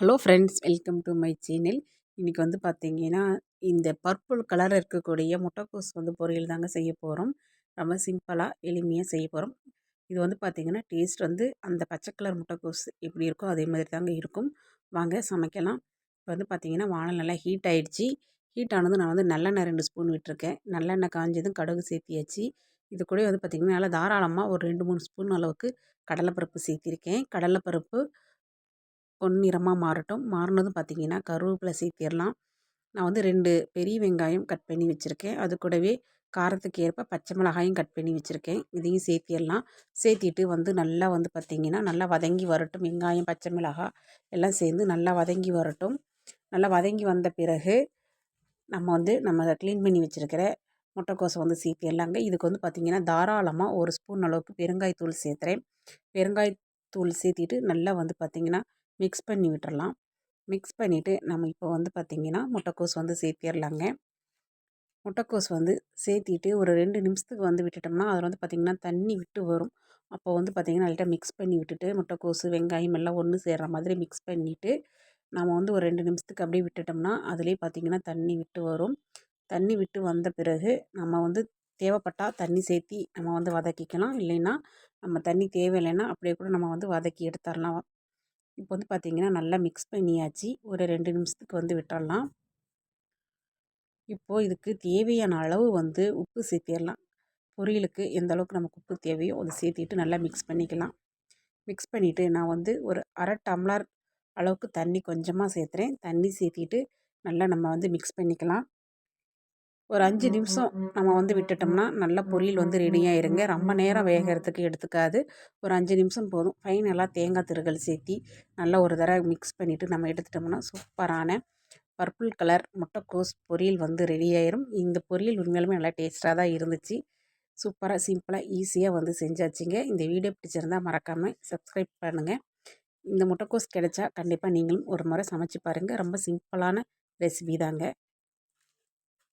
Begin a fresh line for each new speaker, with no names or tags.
Hello friends welcome to my channel இன்றைக்கி வந்து பார்த்தீங்கன்னா இந்த பர்பிள் கலர் இருக்கக்கூடிய முட்டைக்கோஸ் வந்து பொரியல் தாங்க செய்ய போகிறோம் ரொம்ப சிம்பிளாக எளிமையாக செய்ய போகிறோம் இது வந்து பார்த்திங்கன்னா டேஸ்ட் வந்து அந்த பச்சை கலர் முட்டைக்கோஸ் எப்படி இருக்கோ அதே மாதிரி தாங்க இருக்கும். வாங்க சமைக்கலாம். இப்போ வந்து பார்த்திங்கன்னா வானல் நல்லா ஹீட் ஆகிடுச்சி ஹீட் ஆனதும் நான் வந்து நல்லெண்ணெய் ரெண்டு ஸ்பூன் விட்டுருக்கேன். நல்லெண்ணெய் காஞ்சதும் கடுகு சேர்த்தியாச்சு. இது கூட வந்து பார்த்திங்கன்னா நல்லா தாராளமாக ஒரு ரெண்டு மூணு ஸ்பூன் அளவுக்கு கடலைப்பருப்பு சேர்த்திருக்கேன். கடலைப்பருப்பு பொன்னிறமாக மாறட்டும். மாறினதும் பார்த்திங்கன்னா கருவேப்பிலை சேர்த்திடலாம் நான் வந்து ரெண்டு பெரிய வெங்காயம் கட் பண்ணி வச்சுருக்கேன். அது கூடவே காரத்துக்கு ஏற்ப பச்சை மிளகாயும் கட் பண்ணி வச்சுருக்கேன். இதையும் சேர்த்திடலாம் சேர்த்திட்டு வந்து நல்லா வந்து பார்த்திங்கன்னா நல்லா வதங்கி வரட்டும். வெங்காயம் பச்சை மிளகாய் எல்லாம் சேர்ந்து நல்லா வதங்கி வரட்டும். நல்லா வதங்கி வந்த பிறகு நம்ம வந்து நம்ம அதை க்ளீன் பண்ணி வச்சுருக்கிற முட்டைக்கோசை வந்து சேர்த்திடலாங்க இதுக்கு வந்து பார்த்திங்கன்னா தாராளமாக ஒரு ஸ்பூன் அளவுக்கு பெருங்காயத்தூள் சேர்த்துறேன். பெருங்காயத்தூள் சேர்த்திட்டு நல்லா வந்து பார்த்திங்கன்னா மிக்ஸ் பண்ணி விட்டுறலாம். மிக்ஸ் பண்ணிவிட்டு நம்ம இப்போ வந்து பார்த்திங்கன்னா முட்டைக்கோஸ் வந்து சேர்த்திடலாங்க முட்டைக்கோஸ் வந்து சேர்த்திட்டு ஒரு ரெண்டு நிமிஷத்துக்கு வந்து விட்டுட்டோம்னா அதில் வந்து பார்த்திங்கன்னா தண்ணி விட்டு வரும். அப்போ வந்து பார்த்திங்கன்னா லைட்டாக மிக்ஸ் பண்ணி விட்டுட்டு முட்டைக்கோஸ் வெங்காயம் எல்லாம் ஒன்று சேர்கிற மாதிரி மிக்ஸ் பண்ணிவிட்டு நம்ம வந்து ஒரு ரெண்டு நிமிஷத்துக்கு அப்படியே விட்டுட்டோம்னா அதிலே பார்த்திங்கன்னா தண்ணி விட்டு வரும். தண்ணி விட்டு வந்த பிறகு நம்ம வந்து தேவைப்பட்டால் தண்ணி சேர்த்தி நம்ம வந்து வதக்கிக்கலாம். இல்லைன்னா நம்ம தண்ணி தேவையில்லைன்னா அப்படியே கூட நம்ம வந்து வதக்கி எடுத்துடலாம் இப்போ வந்து பார்த்திங்கன்னா நல்லா மிக்ஸ் பண்ணியாச்சு. ஒரு ரெண்டு நிமிஷத்துக்கு வந்து விட்டுடலாம் இப்போது இதுக்கு தேவையான அளவு வந்து உப்பு சேர்த்திடலாம் பொரியலுக்கு எந்த அளவுக்கு நமக்கு உப்பு தேவையோ அதை சேர்த்திட்டு நல்லா மிக்ஸ் பண்ணிக்கலாம். மிக்ஸ் பண்ணிவிட்டு நான் வந்து ஒரு அரை டம்ளர் அளவுக்கு தண்ணி கொஞ்சமாக சேர்த்துறேன். தண்ணி சேர்த்திட்டு நல்லா நம்ம வந்து மிக்ஸ் பண்ணிக்கலாம். ஒரு அஞ்சு நிமிஷம் நம்ம வந்து விட்டுட்டோம்னா நல்ல பொரியல் வந்து ரெடியாகிருங்க ரொம்ப நேரம் வேகிறதுக்கு எடுத்துக்காது. ஒரு அஞ்சு நிமிஷம் போதும். ஃபைனலாக தேங்காய் திருகல் சேர்த்தி நல்லா ஒரு தடவை மிக்ஸ் பண்ணிவிட்டு நம்ம எடுத்துட்டோம்னா சூப்பரான பர்பிள் கலர் முட்டைக்கோஸ் பொரியல் வந்து ரெடியாயிரும் இந்த பொரியல் உண்மையிலுமே நல்லா டேஸ்ட்டாக தான் இருந்துச்சு. சூப்பராக சிம்பிளாக ஈஸியாக வந்து செஞ்சாச்சுங்க. இந்த வீடியோ பிடிச்சிருந்தால் மறக்காமல் சப்ஸ்கிரைப் பண்ணுங்கள் இந்த முட்டைக்கோஸ் கிடைச்சா கண்டிப்பாக நீங்களும் ஒரு முறை சமைச்சு பாருங்கள் ரொம்ப சிம்பிளான ரெசிபி தாங்க.